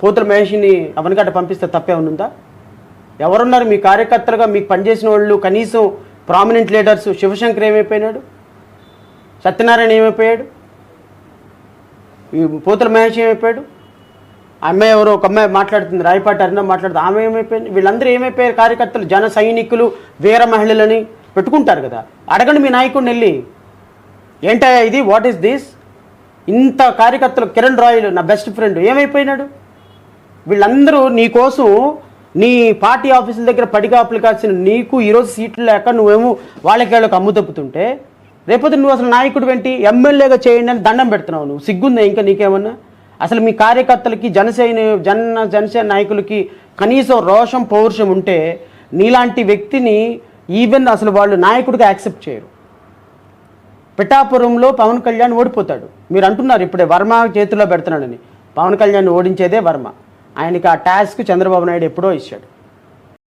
పోతుల మహేష్ని అవనిగడ్డ పంపిస్తే తప్పే ఉందా ఎవరున్నారు? మీ కార్యకర్తలుగా మీకు పనిచేసిన వాళ్ళు కనీసం ప్రామినెంట్ లీడర్స్ శివశంకర్ ఏమైపోయినాడు? సత్యనారాయణ ఏమైపోయాడు? ఈ పోతుల మహేష్ ఏమైపోయాడు? ఆ అమ్మాయి ఎవరో ఒక అమ్మాయి మాట్లాడుతుంది రాయపాటి అరుణ మాట్లాడుతుంది ఆమె ఏమైపోయింది? వీళ్ళందరూ ఏమైపోయారు? కార్యకర్తలు జన సైనికులు వీర మహిళలని పెట్టుకుంటారు కదా. అడగండి మీ నాయకుడిని వెళ్ళి. ఏంటయ్యా ఇది? వాట్ ఈస్ దిస్ ఇంత కార్యకర్తలు కిరణ్ రాయలు నా బెస్ట్ ఫ్రెండ్ ఏమైపోయినాడు? వీళ్ళందరూ నీకోసం నీ పార్టీ ఆఫీసుల దగ్గర పడిగాపులు కాల్సిన నీకు ఈరోజు సీట్లు లేక నువ్వేమో వాళ్ళకి వాళ్ళకి అమ్ము తప్పుతుంటే రేపొద్దు నువ్వు అసలు నాయకుడు వెంటి ఎమ్మెల్యేగా చేయండి అని దండం పెడుతున్నావు నువ్వు. సిగ్గుందా ఇంకా నీకేమన్నా? అసలు మీ కార్యకర్తలకి జనసేన జన జనసేన నాయకులకి కనీసం రోషం పౌరుషం ఉంటే నీలాంటి వ్యక్తిని ఈవెన్ అసలు వాళ్ళు నాయకుడిగా యాక్సెప్ట్ చేయరు. పిఠాపురంలో పవన్ కళ్యాణ్ ఓడిపోతాడు. మీరు అంటున్నారు ఇప్పుడే వర్మ చేతిలో పెడుతున్నాడని. పవన్ కళ్యాణ్ ఓడించేదే వర్మ. ఆయనకి ఆ టాస్క్ చంద్రబాబు నాయుడు ఎప్పుడో ఇచ్చాడు.